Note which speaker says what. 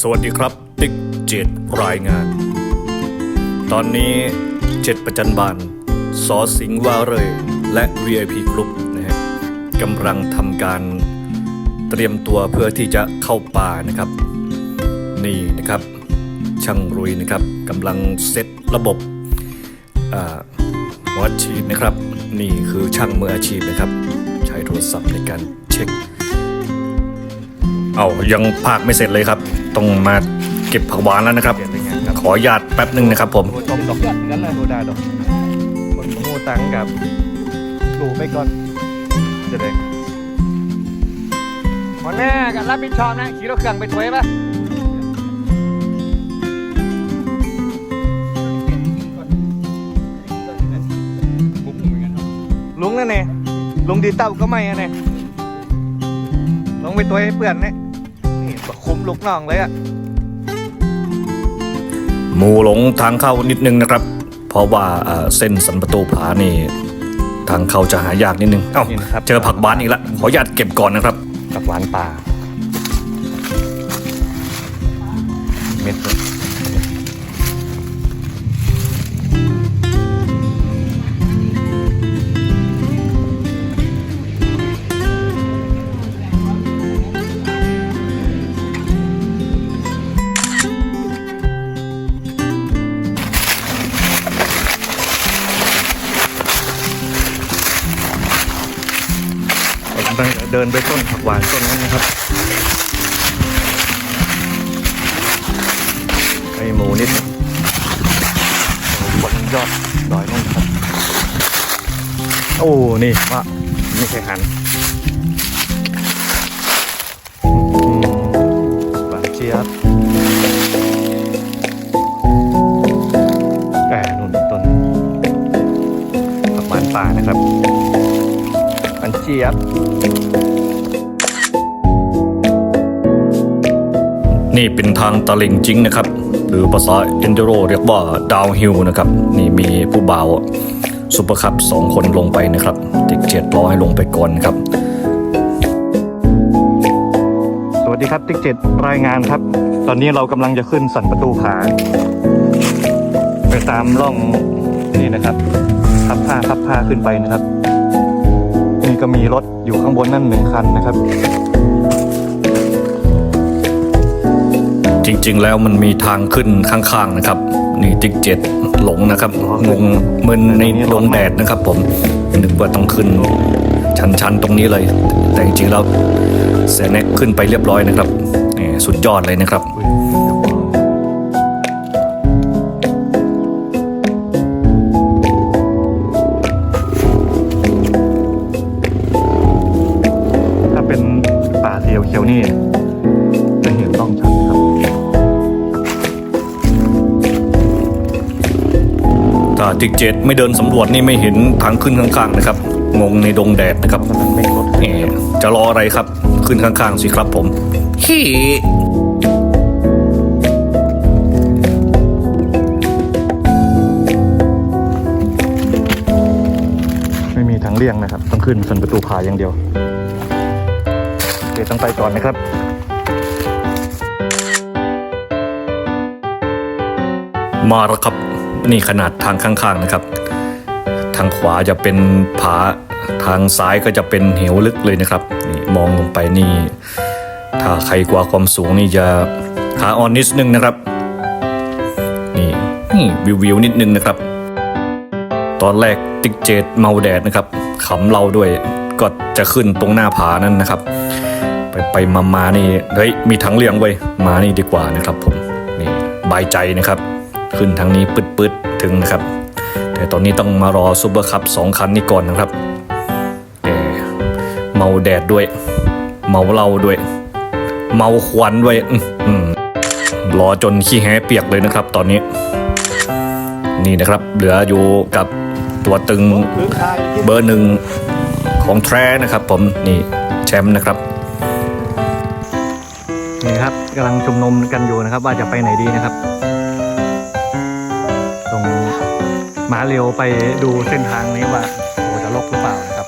Speaker 1: สวัสดีครับ ติ๊กเจ็ดรายงาน ตอนนี้เจ็ดประจันบานสอสิงวาเรยและ VIP กรุ๊ปนะฮะกำลังทำการเตรียมตัวเพื่อที่จะเข้าป่านะครับ นี่นะครับ ช่างรุยนะครับกำลังเซตระบบอ่าหัวฉีดนะครับ นี่คือช่างมืออาชีพนะครับ ใช้โทรศัพท์ในการเช็ค เอายังภาคไม่เสร็จเลยครับ ต้องมาเก็บผักหวานแล้วนะครับ ขออนุญาตแป๊บหนึ่งนะครับ ผม
Speaker 2: โอ้ต้มดอกยัดกันเลยโนดาดอกคนโง่ตังกับปลูกไปก่อนจะได้
Speaker 3: วันแน่กันรับผิดชอบนะขี่รถเครื่องไปถวยปะ
Speaker 2: ลุงนั่นเองลุงดีเต้าก็ไม่อะเนี่ยลงไปตัวให้เปื่อนเนี่ย นี่ประคุมลูกน้องเลยอะ
Speaker 1: หมูหลงทางเข้านิดนึงนะครับ เพราะว่าเอ่อเส้นสันประตูผานี่ ทางเข้าจะหายากนิดนึง เอ้า
Speaker 2: นี่นะครับ
Speaker 1: เจอผักหวานอีกแล้วขออนุญาตเก็บก่อนนะครับ
Speaker 2: กับหวานป่า เม็ดเลย ผมกำลังเดินไปต้นผักหวานต้นนั้นนะครับไอหมูนิดนึงบนยอดดอยนู่นครับ โอ้ นี่ว่าไม่เคยหันหวานเจี๊ยบแก่นุ่นต้นผักหวานป่านะครับ หวานเจี๊ยบ
Speaker 1: นี่เป็นทางตะลิงจริงนะครับ หรือภาษาเอนเดโรเรียกว่าดาวฮิลนะครับ นี่มีผู้บ่าวซุปเปอร์คัพสองคนลงไปนะครับติ๊กเจ็ดรอให้ลงไปก่อนครับ
Speaker 2: สวัสดีครับติ๊กเจ็ดรายงานครับ ตอนนี้เรากำลังจะขึ้นสันประตูผา ไปตามร่องนี่นะครับพับผ้าพับผ้าขึ้นไปนะครับ นี่ก็มีรถอยู่ข้างบนนั่นหนึ่งคันนะครับ
Speaker 1: จริง ๆ แล้วมันมีทางขึ้นข้างๆนะครับ นี่ติ๊กเจ็ดหลงนะครับงงมึนในดงแดดนะครับ ผมนึกว่าต้องขึ้นชันๆตรงนี้เลย แต่จริงๆแล้วเซเน็กขึ้นไปเรียบร้อยนะครับนี่สุดยอดเลยนะครับ
Speaker 2: ถ้าเป็นป่าเขียวเขียวนี่ ติ๊
Speaker 1: กเจ็ดไม่เดินสำรวจนี่ไม่เห็นทางขึ้นข้างๆนะครับ งงในดงแดดนะครับ
Speaker 2: กำลังไม่รถ
Speaker 1: นี่จะรออะไรครับ ขึ้นข้างๆสิครับผมฮี่
Speaker 2: ไม่มีทางเลี่ยงนะครับ ต้องขึ้นสันประตูผาอย่างเดียวโอเคต้องไปก่อนนะครับ
Speaker 1: มาแล้วครับ นี่ขนาดทางข้างๆนะครับ ทางขวาจะเป็นผาทางซ้ายก็จะเป็นเหวลึกเลยนะครับนี่มองลงไปนี่ ถ้าใครกลัวความสูงนี่จะขาอ่อนนิดนึงนะครับนี่นี่วิววิวนิดนึงนะครับ ตอนแรกติ๊กเจดเมาแดดนะครับขำเราด้วยก็จะขึ้นตรงหน้าผานั่นนะครับ ไปไปมามานี่เฮ้ยมีทั้งเลี่ยงไว้มานี่ดีกว่านะครับผมนี่บายใจนะครับ ขึ้นทางนี้ปืดๆถึงนะครับ แต่ตอนนี้ต้องมารอซูเปอร์คัพสองคันนี้ก่อนนะครับเอ่เมาแดดด้วย เมาเหล้าด้วย เมาควันด้วยอื้ออรอจนขี้แห้เปียกเลยนะครับ ตอนนี้ นี่นะครับ เหลืออยู่กับตัวตึงเบอร์หนึ่งของแทรนะครับ ผมนี่แชมป์นะครับ
Speaker 2: นี่ครับกำลังชุมนุมกันอยู่นะครับ ว่าจะไปไหนดีนะครับ ม้าเร็วไปดูเส้นทางนี้ว่าโอ้จะลกหรือเปล่านะครับ